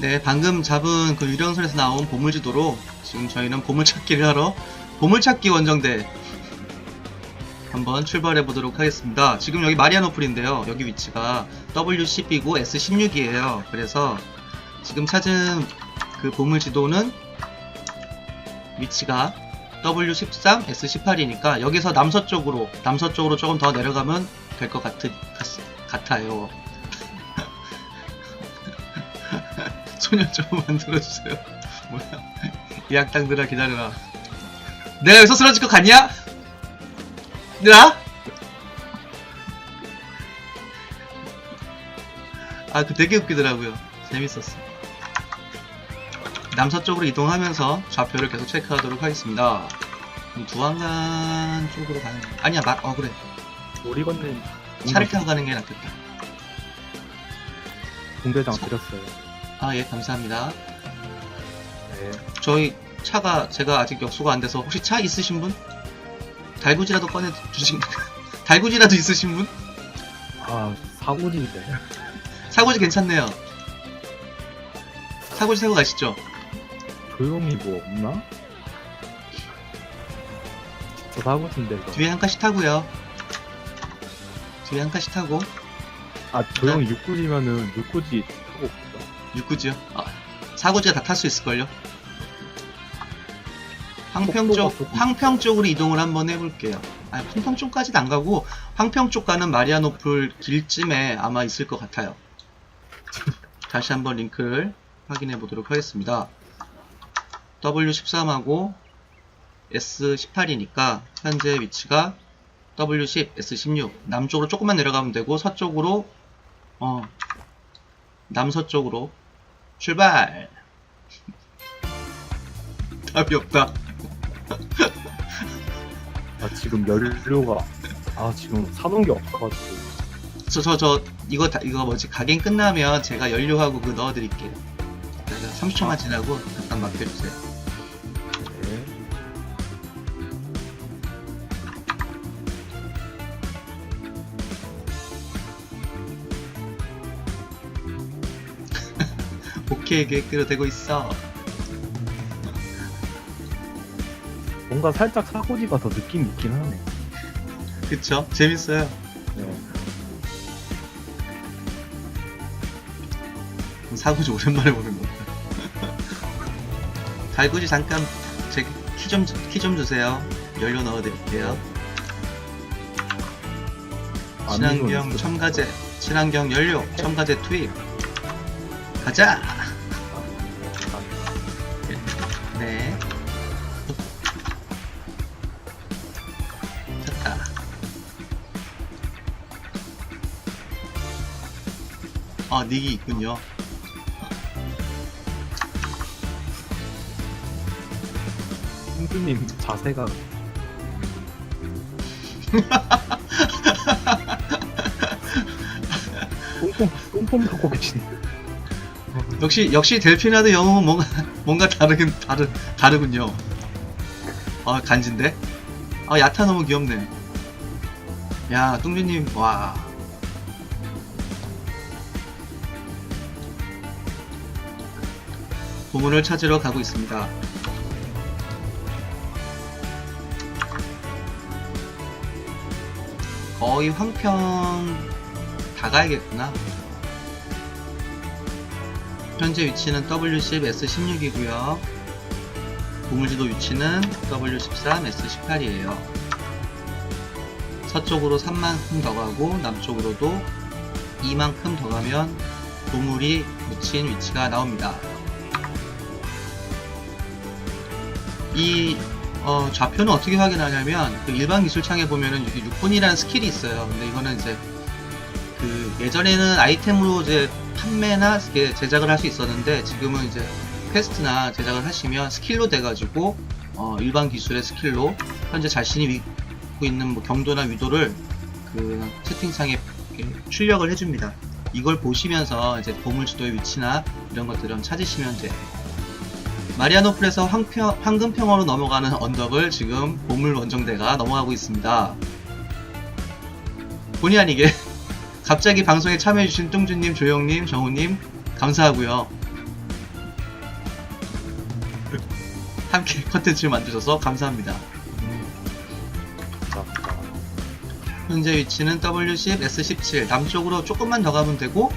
네, 방금 잡은 그 유령선에서 나온 보물지도로 지금 저희는 보물찾기를 하러 보물찾기 원정대 한번 출발해 보도록 하겠습니다. 지금 여기 마리아노플인데요. 여기 위치가 W10이고 S16이에요. 그래서 지금 찾은 그 보물지도는 위치가 W13, S18이니까 여기서 남서쪽으로 남서쪽으로 조금 더 내려가면 될 것 같, 같아요. 소년 좀 만들어주세요. 뭐야? 이 악당들아 기다려라. 내가 여기서 쓰러질 것 같냐? 얘들아? 아, 그 되게 웃기더라고요. 재밌었어. 남서쪽으로 이동하면서 좌표를 계속 체크하도록 하겠습니다. 그럼 두안간 쪽으로 가는, 아니야, 마, 어, 그래. 우리 건는 차를 타고 가는 게 낫겠다. 공대장 드렸어요. 아, 예, 감사합니다. 네. 저희 차가 제가 아직 역수가 안 돼서 혹시 차 있으신 분? 달구지라도 꺼내 주신 달구지라도 있으신 분? 아 사고지인데. 사고지 괜찮네요. 사고지 세고 가시죠. 조용히 뭐 없나? 저 사고지인데 이거. 뒤에 한 칸씩 타고요. 뒤에 한 칸씩 타고 아 조용히 육구지면은 육구지 타고 없어. 육구지요. 아, 사고지가 다 탈 수 있을걸요. 황평 쪽, 황평 쪽으로 이동을 한번 해볼게요. 아, 황평 쪽까지는 안 가고 황평 쪽 가는 마리아노플 길쯤에 아마 있을 것 같아요. 다시 한번 링크를 확인해 보도록 하겠습니다. W13하고 S18이니까 현재 위치가 W10, S16 남쪽으로 조금만 내려가면 되고 서쪽으로 어 남서쪽으로 출발. 답이 없다. 아 지금 연료가 아 지금 사놓은 게 없어가지고. 저 저 저 이거 다 이거 뭐지 가갱 끝나면 제가 연료하고 그 넣어드릴게요. 그래서 30초만 지나고 잠깐 맡겨주세요. 오케이 계획대로 되고 있어. 뭔가 살짝 사고지가 더 느낌 있긴 하네. 그쵸? 재밌어요. 네. 사고지 오랜만에 보는 거. 달구지 잠깐 제 키 좀 키 좀 주세요. 연료 넣어드릴게요. 친환경 첨가제, 친환경 연료, 첨가제 투입. 가자. 아, 닉이 있군요. 홍주님 자세가 똥폼 똥폼 갖고 계시네. 역시 역시 델피나드 영웅은 뭔가 뭔가 다르긴 다르 다르군요. 아 간지인데? 아 야타 너무 귀엽네. 야 뚱주님 와. 보물을 찾으러 가고 있습니다. 거의 황평 다 가야겠구나. 현재 위치는 W10 S16이고요. 보물지도 위치는 W13 S18이에요. 서쪽으로 3만큼 더 가고 남쪽으로도 2만큼 더 가면 보물이 묻힌 위치가 나옵니다. 이 어, 좌표는 어떻게 확인하냐면 그 일반 기술창에 보면은 여기 6분이라는 스킬이 있어요. 근데 이거는 이제 그 예전에는 아이템으로 이제 판매나 제작을 할 수 있었는데 지금은 이제 퀘스트나 제작을 하시면 스킬로 돼가지고 어, 일반 기술의 스킬로 현재 자신이 믿고 있는 뭐 경도나 위도를 그 채팅창에 출력을 해줍니다. 이걸 보시면서 이제 보물지도의 위치나 이런 것들을 찾으시면 돼요. 마리아노플에서 황평, 황금평화로 넘어가는 언덕을 지금 보물 원정대가 넘어가고 있습니다. 본의 아니게 갑자기 방송에 참여해주신 뚱주님, 조영님, 정우님 감사하고요. 함께 컨텐츠 만드셔서 감사합니다. 현재 위치는 W10, S17 남쪽으로 조금만 더 가면 되고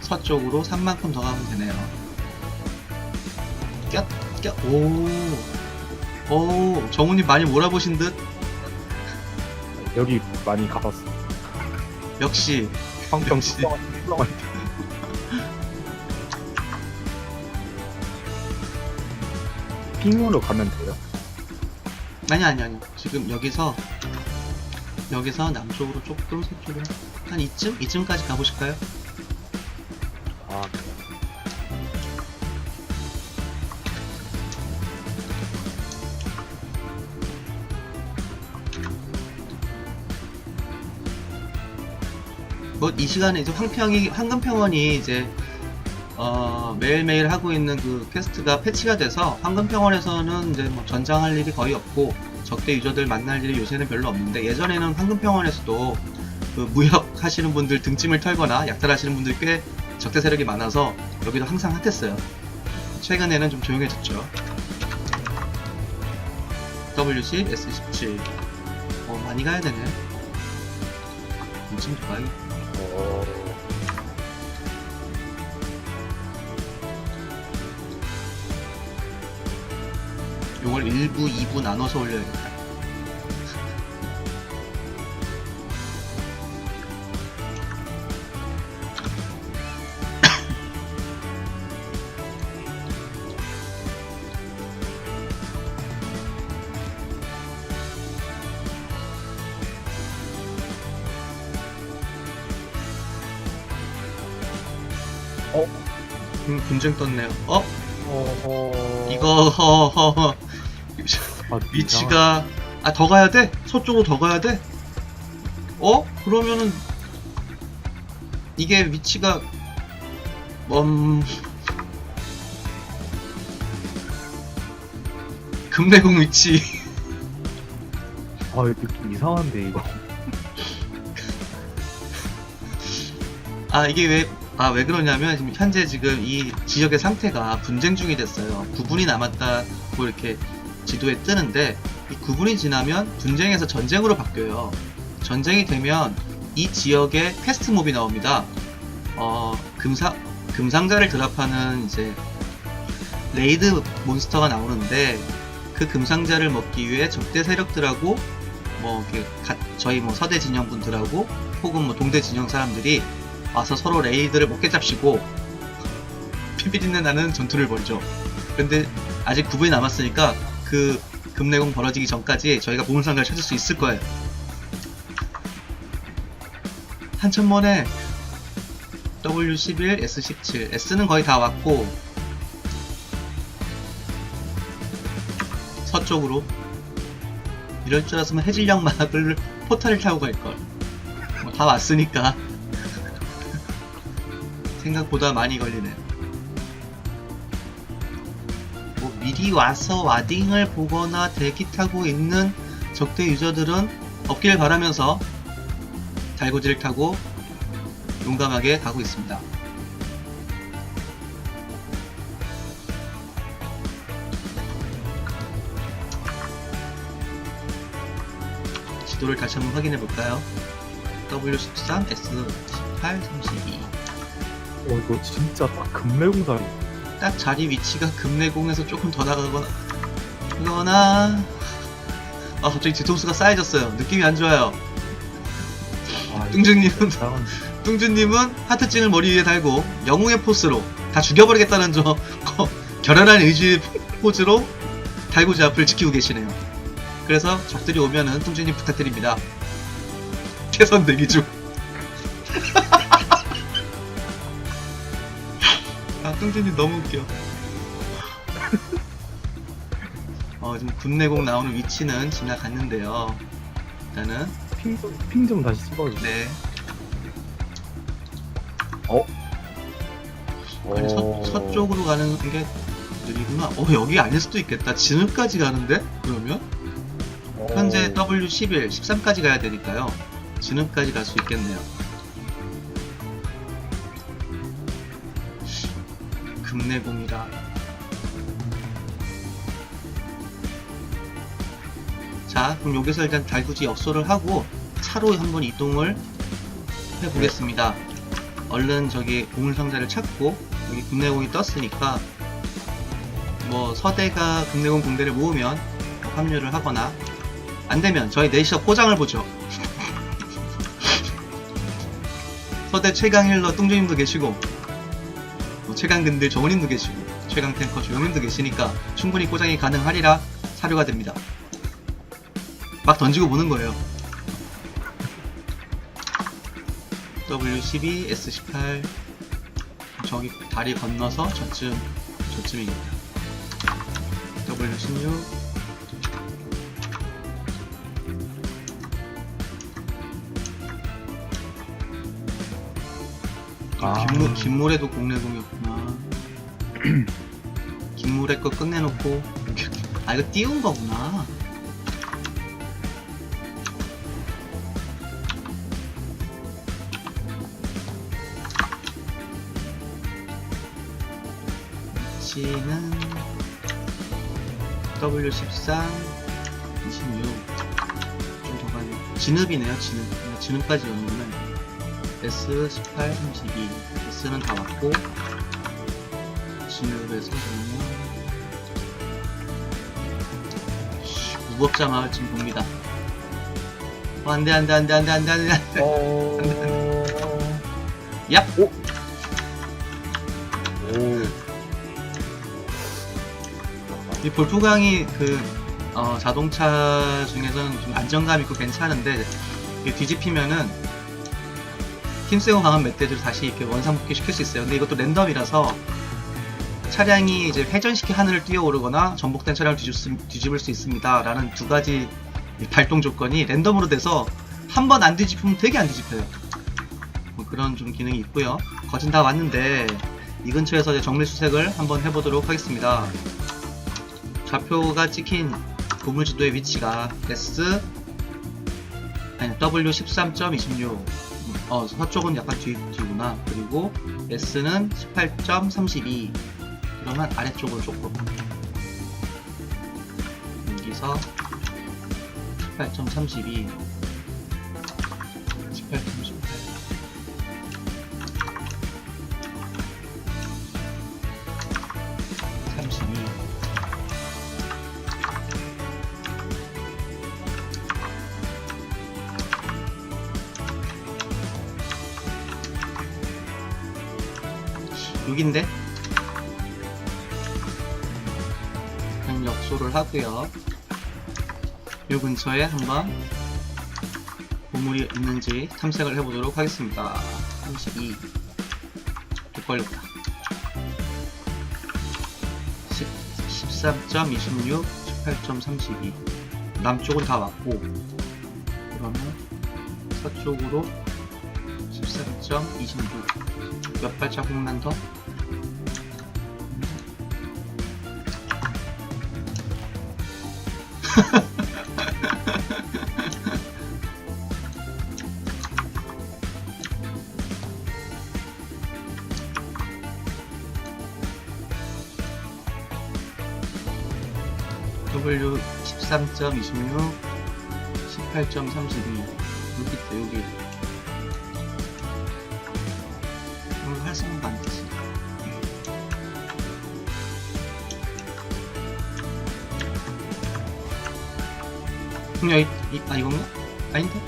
서쪽으로 3만큼 더 가면 되네요. 껴, 껴, 오, 오, 정훈님 많이 몰아보신 듯 여기 많이 가봤어. 역시 평평 역시. 훌륭한 훌륭한. 핑으로 가면 돼요. 아니 아니 아니 지금 여기서 여기서 남쪽으로 조금 서쪽으로 한 이쯤 이쯤까지 가보실까요? 아, 뭐 이 시간에 이제 황평이 황금평원이 이제 어, 매일매일 하고 있는 그 퀘스트가 패치가 돼서 황금평원에서는 이제 뭐 전장할 일이 거의 없고 적대 유저들 만날 일이 요새는 별로 없는데 예전에는 황금평원에서도 그 무역 하시는 분들 등짐을 털거나 약탈하시는 분들 꽤 적대 세력이 많아서 여기도 항상 핫했어요. 최근에는 좀 조용해졌죠. W10, S17. 어, 많이 가야 되네. 이쯤 가야 어, 요걸 1부, 2부 나눠서 올려야겠다. 어? 음, 분쟁 떴네요. 어? 어, 이거, 허허허. 아, 위치가 아 더 가야 돼? 서쪽으로 더 가야 돼? 어? 그러면은 이게 위치가 음 금내공 위치 아, 느낌 이상한데 이거. 아 이게 왜 아 왜 그러냐면 지금 현재 지금 이 지역의 상태가 분쟁 중이 됐어요. 9분이 남았다고 이렇게 지도에 뜨는데 이 9분이 지나면 분쟁에서 전쟁으로 바뀌어요. 전쟁이 되면 이 지역에 퀘스트 몹이 나옵니다. 어 금사 금상자를 드랍하는 이제 레이드 몬스터가 나오는데 그 금상자를 먹기 위해 적대 세력들하고 뭐 저희 뭐 서대 진영 분들하고 혹은 뭐 동대 진영 사람들이 와서 서로 레이드를 먹게 잡시고 피비린내 나는 전투를 벌죠. 근데 아직 9분이 남았으니까 그 금내공 벌어지기 전까지 저희가 보물상자를 찾을 수 있을 거예요. 한천번에 W11, S17, S는 거의 다 왔고 서쪽으로 이럴 줄 알았으면 해질녘 마을 포탈을 타고 갈걸 뭐 다 왔으니까 생각보다 많이 걸리네요 뭐 미리 와서 와딩을 보거나 대기 타고 있는 적대 유저들은 없길 바라면서 달고지를 타고 용감하게 가고 있습니다 지도를 다시 한번 확인해 볼까요? W13, S18, 32. 어, 이거 진짜 딱 금매공사리. 딱 자리 위치가 금내공에서 조금 더 나가거나, 거나, 아, 갑자기 뒤통수가 쌓여졌어요. 느낌이 안 좋아요. 아, 뚱중님은, 이상한. 뚱주님은 하트찡을 머리 위에 달고, 영웅의 포스로 다 죽여버리겠다는 저, 거- 결연한 의지의 포즈로 달고지 앞을 지키고 계시네요. 그래서 적들이 오면은 뚱주님 부탁드립니다. 최선 대기 중. 아, 뚱주님 너무 웃겨. 어, 지금 군내공 나오는 위치는 지나갔는데요. 일단은, 핑좀 핑좀 다시 찍어줘. 네. 어? 아니, 서, 어. 서쪽으로 가는 게 느리구나. 어, 여기 아닐 수도 있겠다. 진흙까지 가는데? 그러면? 어. 현재 W11, 13까지 가야 되니까요. 진흙까지 갈 수 있겠네요. 금내공이라. 자, 그럼 여기서 일단 달구지 역소를 하고 차로 한번 이동을 해보겠습니다. 얼른 저기 공을 상자를 찾고 여기 국내공이 떴으니까 뭐 서대가 국내공 공대를 모으면 합류를 하거나 안 되면 저희 넷이서 포장을 보죠. 서대 최강 힐러 뚱조님도 계시고 뭐 최강 근들 정원님도 계시고 최강 탱커 조영님도 계시니까 충분히 포장이 가능하리라 사료가 됩니다. 막 던지고 보는 거예요. W12, S18 저기 다리 건너서 저쯤 저쯤이겠다. W16 아. 김모, 김모래도 공래공이었구나. 김모래 거 끝내놓고 아 이거 띄운 거구나. C는 W13, 26. 좀더 가네. 진읍이네요, 진읍. 진읍까지 오면은 S18, 32. S는 다 왔고, 보면, 무법자 마을쯤 봅니다. 어, 안 돼, 안 돼, 안 돼, 안 돼, 안 돼, 안 돼, 안 돼. 어. 얍! 오. 오. 이 볼프강이 그 어, 자동차 중에서는 좀 안정감 있고 괜찮은데 뒤집히면은 힘세고 강한 멧돼지를 다시 이렇게 원상복귀 시킬 수 있어요. 근데 이것도 랜덤이라서 차량이 이제 회전시키 하늘을 뛰어오르거나 전복된 차량을 뒤집, 수- 뒤집을 수 있습니다. 라는 두 가지 이 발동 조건이 랜덤으로 돼서 한 번 안 뒤집히면 되게 안 뒤집혀요. 뭐 그런 좀 기능이 있고요. 거진 다 왔는데 이 근처에서 이제 정밀 수색을 한번 해보도록 하겠습니다. 좌표가 찍힌 고물지도의 위치가 S 아니 W13.26 어 서쪽은 약간 뒤, 뒤구나 그리고 S는 18.32 그러면 아래쪽으로 조금. 여기서 18.32 18.18 32 6인데? 역소를 하고요. 요 근처에 한번 보물이 있는지 탐색을 해보도록 하겠습니다. 32. 또 걸렸다. 13.26, 18.32. 남쪽은 다 왔고, 그러면 서쪽으로 13.26. 몇 발자국만 더? W 13.26, 18.32 여기 있다 여기 그럼 여기 이, 아 이건가? 아닌데?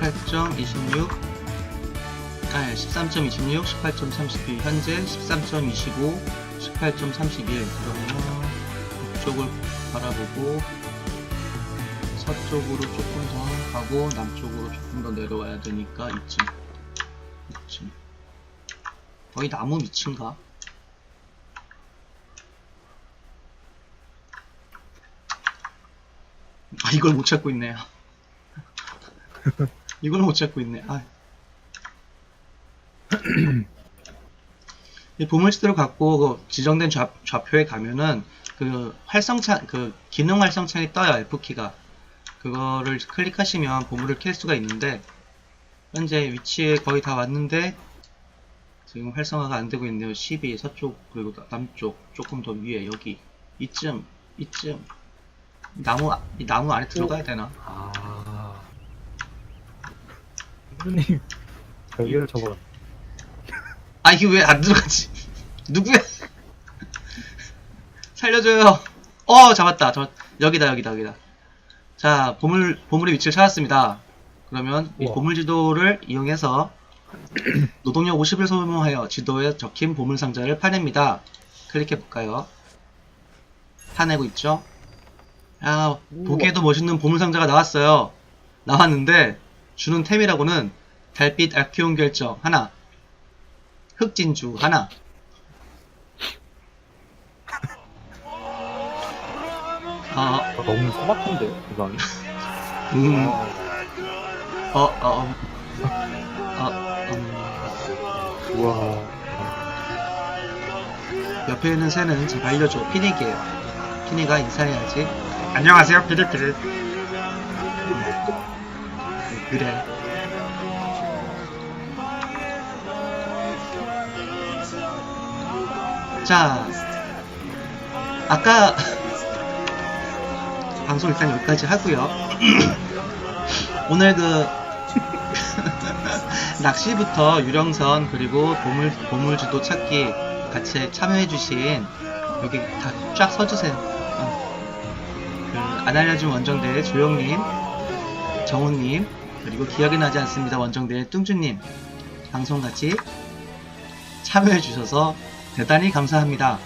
(18.26) 아니 13.26, 18.32 현재 13.25, 18.31 그러면 북쪽을 바라보고 서쪽으로 조금 더 가고 남쪽으로 조금 더 내려와야 되니까 이쯤 이쯤 거의 나무 밑인가? 아 이걸 못 찾고 있네요 이걸 못 찾고 있네 아. 이 보물지도를 갖고 그 지정된 좌, 좌표에 가면은 그 활성창 그 기능 활성창이 떠요 F키가 그거를 클릭하시면 보물을 캘 수가 있는데 현재 위치에 거의 다 왔는데 지금 활성화가 안 되고 있네요. 12 서쪽 그리고 나- 남쪽 조금 더 위에 여기 이쯤 이쯤 나무 아- 이 나무 안에 들어가야 되나? 아. 선생님 별개를 쳐버렸. 아 이게 왜 안 들어가지? 누구야? 살려줘요. 어 잡았다. 잡았. 여기다 여기다 여기다. 자 보물 보물의 위치를 찾았습니다. 그러면 이 우와. 보물 지도를 이용해서 노동력 50을 소모하여 지도에 적힌 보물 상자를 파냅니다. 클릭해 볼까요? 파내고 있죠? 아 보기에도 멋있는 보물 상자가 나왔어요. 나왔는데 주는 템이라고는 달빛 아키온 결정 하나, 흑진주 하나. 어, 아, 너무 소박한데 세상이. 음, 아, 어, 어, 어, 음, 우와. 옆에 있는 새는 제가 알려줘. 피닉이에요. 피닉가 인사해야지. 안녕하세요, 피리피리. 그래. 자, 아까 방송 일단 여기까지 하고요. 오늘 그 낚시부터 유령선 그리고 보물 보물주도 찾기 같이 참여해주신 여기 다 쫙 서주세요. 어. 그안 알려준 원정대 조영님, 정우님 그리고 기억이 나지 않습니다 원정대 뚱주님 방송 같이 참여해 주셔서 대단히 감사합니다.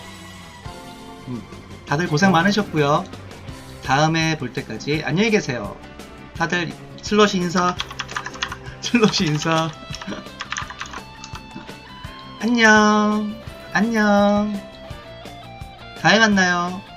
음, 다들 고생 많으셨고요. 다음에 볼 때까지 안녕히 계세요. 다들 슬롯이 인사. 슬롯이 인사. 안녕. 안녕. 다음에 만나요.